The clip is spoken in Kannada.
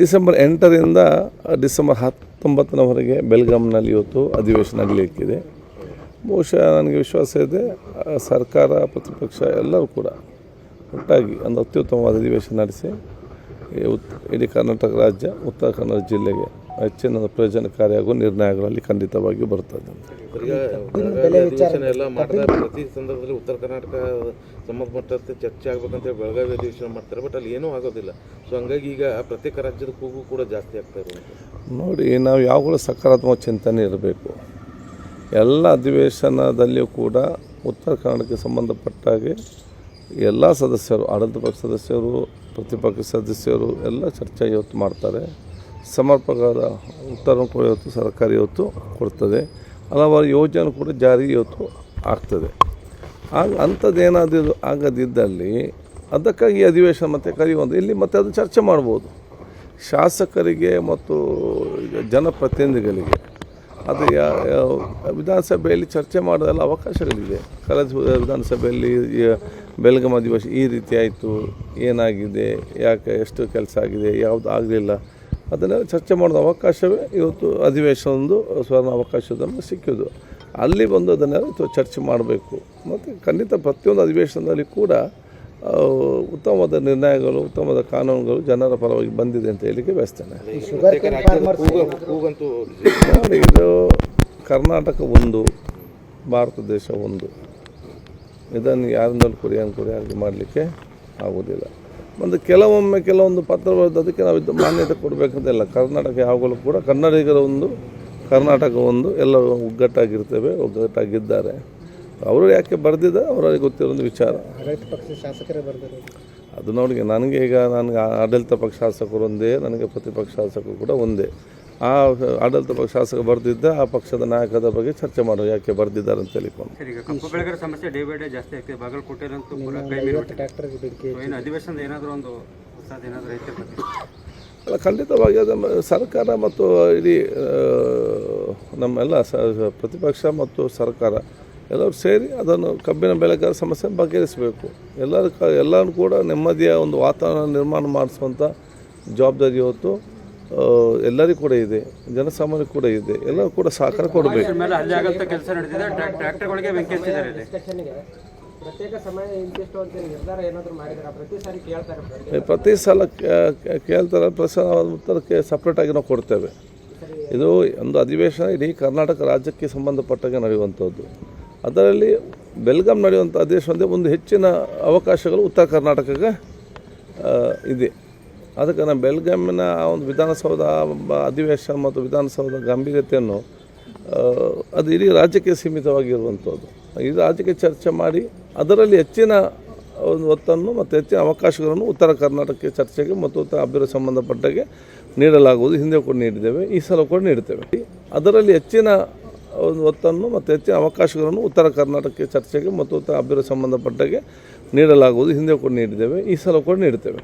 ಡಿಸೆಂಬರ್ ಎಂಟರಿಂದ ಡಿಸೆಂಬರ್ ಹತ್ತೊಂಬತ್ತನವರೆಗೆ ಬೆಲ್ಗಾಮ್ನಲ್ಲಿ ಇವತ್ತು ಅಧಿವೇಶನ ಆಗಲಿಕ್ಕಿದೆ. ಬಹುಶಃ ನನಗೆ ವಿಶ್ವಾಸ ಇದೆ ಸರ್ಕಾರ, ಪ್ರತಿಪಕ್ಷ ಎಲ್ಲರೂ ಕೂಡ ಒಟ್ಟಾಗಿ ಒಂದು ಅತ್ಯುತ್ತಮವಾದ ಅಧಿವೇಶನ ನಡೆಸಿ ಇಡೀ ಕರ್ನಾಟಕ ರಾಜ್ಯ ಉತ್ತರ ಕನ್ನಡ ಜಿಲ್ಲೆಗೆ ಹೆಚ್ಚಿನ ಪ್ರಯೋಜನಕಾರಿ ಹಾಗೂ ನಿರ್ಣಯಗಳಲ್ಲಿ ಖಂಡಿತವಾಗಿಯೂ ಬರ್ತದೆ. ಪ್ರತಿ ಸಂದರ್ಭದಲ್ಲಿ ಉತ್ತರ ಕರ್ನಾಟಕ ಸಂಬಂಧಪಟ್ಟಂತೆ ಚರ್ಚೆ ಆಗ್ಬೇಕಂತ ಬೆಳಗಾವಿ ಅಧಿವೇಶನ ಮಾಡ್ತಾರೆ. ಬಟ್ ಅಲ್ಲಿ ಏನೂ ಆಗೋದಿಲ್ಲ. ಸೊ ಹಂಗಾಗಿ ಈಗ ಪ್ರತ್ಯೇಕ ರಾಜ್ಯದ ಕೂಗು ಕೂಡ ಜಾಸ್ತಿ ಆಗ್ತಾ ಇರೋದು ನೋಡಿ ನಾವು ಯಾವಾಗಲೂ ಸಕಾರಾತ್ಮಕ ಚಿಂತನೆ ಇರಬೇಕು. ಎಲ್ಲ ಅಧಿವೇಶನದಲ್ಲಿಯೂ ಕೂಡ ಉತ್ತರ ಕನ್ನಡಕ್ಕೆ ಸಂಬಂಧಪಟ್ಟ ಹಾಗೆ ಎಲ್ಲ ಸದಸ್ಯರು ಆಡಳಿತ ಪಕ್ಷ ಸದಸ್ಯರು ಪ್ರತಿಪಕ್ಷ ಸದಸ್ಯರು ಎಲ್ಲ ಚರ್ಚೆ ಇವತ್ತು ಮಾಡ್ತಾರೆ. ಸಮರ್ಪಕವಾದ ಉತ್ತರ ಕೂಡ ಇವತ್ತು ಸರ್ಕಾರ ಇವತ್ತು ಕೊಡ್ತದೆ. ಹಲವಾರು ಯೋಜನೆ ಕೂಡ ಜಾರಿ ಇವತ್ತು ಆಗ್ತದೆ. ಆಗ ಅಂಥದ್ದೇನಾದರೂ ಆಗದಿದ್ದಲ್ಲಿ ಅದಕ್ಕಾಗಿ ಅಧಿವೇಶನ ಮತ್ತೆ ಕರೆಯುವಂಥ ಇಲ್ಲಿ ಮತ್ತೆ ಅದು ಚರ್ಚೆ ಮಾಡ್ಬೋದು. ಶಾಸಕರಿಗೆ ಮತ್ತು ಜನಪ್ರತಿನಿಧಿಗಳಿಗೆ ಅದು ಯಾ- ವಿಧಾನಸಭೆಯಲ್ಲಿ ಚರ್ಚೆ ಮಾಡೋದೆಲ್ಲ ಅವಕಾಶಗಳಿದೆ. ಕಳೆದ ವಿಧಾನಸಭೆಯಲ್ಲಿ ಬೆಳಗಾಂ ಅಧಿವೇಶನ ಈ ರೀತಿ ಆಯಿತು, ಏನಾಗಿದೆ, ಯಾಕೆ ಎಷ್ಟು ಕೆಲಸ ಆಗಿದೆ, ಯಾವುದು ಆಗಲಿಲ್ಲ ಅದನ್ನೆಲ್ಲ ಚರ್ಚೆ ಮಾಡೋದು ಅವಕಾಶವೇ. ಇವತ್ತು ಅಧಿವೇಶನ ಒಂದು ಸ್ವರ್ಣ ಅವಕಾಶದನ್ನು ಸಿಕ್ಕಿದ್ದು. ಅಲ್ಲಿ ಬಂದು ಅದನ್ನೆಲ್ಲ ಇವತ್ತು ಚರ್ಚೆ ಮಾಡಬೇಕು. ಮತ್ತು ಖಂಡಿತ ಪ್ರತಿಯೊಂದು ಅಧಿವೇಶನದಲ್ಲಿ ಕೂಡ ಉತ್ತಮವಾದ ನಿರ್ಣಯಗಳು ಉತ್ತಮವಾದ ಕಾನೂನುಗಳು ಜನರ ಪರವಾಗಿ ಬಂದಿದೆ ಅಂತ ಹೇಳಿಕೆ ಬಯಸ್ತೇನೆ. ಇದು ಕರ್ನಾಟಕ ಒಂದು ಭಾರತ ದೇಶ ಒಂದು. ಇದನ್ನು ಯಾರಿಂದಲೂ ಕುರಿಯನ್ ಕುರಿಯಾಗಿ ಮಾಡಲಿಕ್ಕೆ ಆಗೋದಿಲ್ಲ ಒಂದು ಕೆಲವೊಮ್ಮೆ ಕೆಲವೊಂದು ಪತ್ರ ಅದಕ್ಕೆ ನಾವು ಇದು ಮಾನ್ಯತೆ ಕೊಡಬೇಕಂತಿಲ್ಲ ಕರ್ನಾಟಕ ಯಾವಾಗಲೂ ಕೂಡ ಕನ್ನಡಿಗರ ಒಂದು ಕರ್ನಾಟಕ ಒಂದು ಎಲ್ಲ ಒಗ್ಗಟ್ಟಾಗಿರ್ತೇವೆ ಒಗ್ಗಟ್ಟಾಗಿದ್ದಾರೆ. ಅವರು ಯಾಕೆ ಬರೆದಿದ್ದ ಅವರಿಗೆ ಗೊತ್ತಿರೋ ಒಂದು ವಿಚಾರ. ಪಕ್ಷ ಶಾಸಕರೇ ಅದು ನೋಡಿ ನನಗೆ ಈಗ ನನಗೆ ಆಡಳಿತ ಪಕ್ಷ ಶಾಸಕರು ಒಂದೇ ನನಗೆ ಪ್ರತಿಪಕ್ಷ ಶಾಸಕರು ಕೂಡ ಒಂದೇ. ಆ ಆಡಳಿತ ಪಕ್ಷ ಶಾಸಕ ಬರೆದಿದ್ದ ಆ ಪಕ್ಷದ ನಾಯಕದ ಬಗ್ಗೆ ಚರ್ಚೆ ಮಾಡೋ ಯಾಕೆ ಬರೆದಿದ್ದಾರೆ ಅಂತ ಹೇಳಿಕೊಂಡು. ಸರ್ ಈಗ ಕಪ್ಪು ಬೆಳೆಗಾರ ಸಮಸ್ಯೆ ಡೇ ಬೈ ಡೇ ಜಾಸ್ತಿ ಆಗ್ತದೆ. ಬಾಗಲಕೋಟೆಯಲ್ಲಂತೂ ಪೂರ ಕೈ ಮೀರಿ ಐವತ್ತು ಟ್ರ್ಯಾಕ್ಟರ್ಗೆ ಬೆಂಕಿ ಸೊ ಏನು ಅಧಿವೇಶನದ ಏನಾದರೂ ಒಂದು ಹೊಸದು ಏನಾದರೂ ಅಲ್ಲ ಖಂಡಿತವಾಗಿ ಅದು ಸರ್ಕಾರ ಮತ್ತು ಇಡೀ ನಮ್ಮೆಲ್ಲ ಪ್ರತಿಪಕ್ಷ ಮತ್ತು ಸರ್ಕಾರ ಎಲ್ಲರೂ ಸೇರಿ ಅದನ್ನು ಕಬ್ಬಿನ ಬೆಳೆಗಾರ ಸಮಸ್ಯೆ ಬಗೆಹರಿಸಬೇಕು. ಎಲ್ಲರೂ ಕ ಎಲ್ಲರೂ ಕೂಡ ನೆಮ್ಮದಿಯ ಒಂದು ವಾತಾವರಣ ನಿರ್ಮಾಣ ಮಾಡಿಸುವಂಥ ಜವಾಬ್ದಾರಿ ಇವತ್ತು ಆ, ಎಲ್ಲರಿಗೂ ಕೂಡ ಇದೆ ಜನಸಾಮಾನ್ಯ ಕೂಡ ಇದೆ ಎಲ್ಲರೂ ಕೂಡ ಸಹಕಾರ ಕೊಡಬೇಕು. ಮೇಲೆ ಹಲ್ಲೆ ಆಗಂತ ಕೆಲಸ ನಡೆದಿದೆ ಟ್ರ್ಯಾಕ್- ಟ್ರ್ಯಾಕ್ಟರ್ಗಳಿಗೆ ಬೆಂಕಿ ಇಲ್ಲಿ. ಡಿಸ್ಕಷನ್ಗೆ ಸಮಯ ಇಂತಿಷ್ಟು ಅಂತ ನಿರ್ಧಾರ ಏನಾದರೂ ಮಾಡಿದಾರೆ? ಪ್ರತಿ ಸಾರಿ ಕೇಳ್ತಾರೆ ಪ್ರತಿ ಸಲ ಕೇಳ್ತಾರೆ ಪ್ರಶ್ನೆ ಉತ್ತರಕ್ಕೆ ಸಪ್ರೇಟಾಗಿ ನಾವು ಕೊಡ್ತೇವೆ. ಇದು ಒಂದು ಅಧಿವೇಶನ ಇಡೀ ಕರ್ನಾಟಕ ರಾಜ್ಯಕ್ಕೆ ಸಂಬಂಧಪಟ್ಟಾಗೆ ನಡೆಯುವಂಥದ್ದು. ಅದರಲ್ಲಿ ಬೆಲ್ಗಾಂ ನಡೆಯುವಂಥ ಅಧಿವೇಶನದಲ್ಲಿ ಒಂದು ಹೆಚ್ಚಿನ ಅವಕಾಶಗಳು ಉತ್ತರ ಕರ್ನಾಟಕಕ್ಕೆ ಇದೆ. ಅದಕ್ಕೆ ನಾನು ಬೆಳಗಾಮಿನ ಆ ಒಂದು ವಿಧಾನಸೌಧ ಅಧಿವೇಶನ ಮತ್ತು ವಿಧಾನಸೌಧ ಗಂಭೀರತೆಯನ್ನು ಅದು ಇಡೀ ರಾಜ್ಯಕ್ಕೆ ಸೀಮಿತವಾಗಿರುವಂಥದ್ದು. ಈ ರಾಜ್ಯಕ್ಕೆ ಚರ್ಚೆ ಮಾಡಿ ಅದರಲ್ಲಿ ಹೆಚ್ಚಿನ ಒಂದು ಒತ್ತನ್ನು ಮತ್ತು ಹೆಚ್ಚಿನ ಅವಕಾಶಗಳನ್ನು ಉತ್ತರ ಕರ್ನಾಟಕಕ್ಕೆ ಚರ್ಚೆಗೆ ಮತ್ತು ಉತ್ತರ ಅಭಿವೃದ್ಧಿ ಸಂಬಂಧಪಟ್ಟಾಗೆ ನೀಡಲಾಗುವುದು. ಹಿಂದೆ ಕೂಡ ನೀಡಿದ್ದೇವೆ, ಈ ಸಲ ಕೂಡ ನೀಡ್ತೇವೆ ಅದರಲ್ಲಿ ಹೆಚ್ಚಿನ ಒಂದು ಒತ್ತನ್ನು ಮತ್ತು ಹೆಚ್ಚಿನ ಅವಕಾಶಗಳನ್ನು ಉತ್ತರ ಕರ್ನಾಟಕಕ್ಕೆ ಚರ್ಚೆಗೆ ಮತ್ತು ಉತ್ತರ ಅಭಿವೃದ್ಧಿ ಸಂಬಂಧಪಟ್ಟಾಗೆ ನೀಡಲಾಗುವುದು. ಹಿಂದೆ ಕೂಡ ನೀಡಿದ್ದೇವೆ, ಈ ಸಲ ಕೂಡ ನೀಡ್ತೇವೆ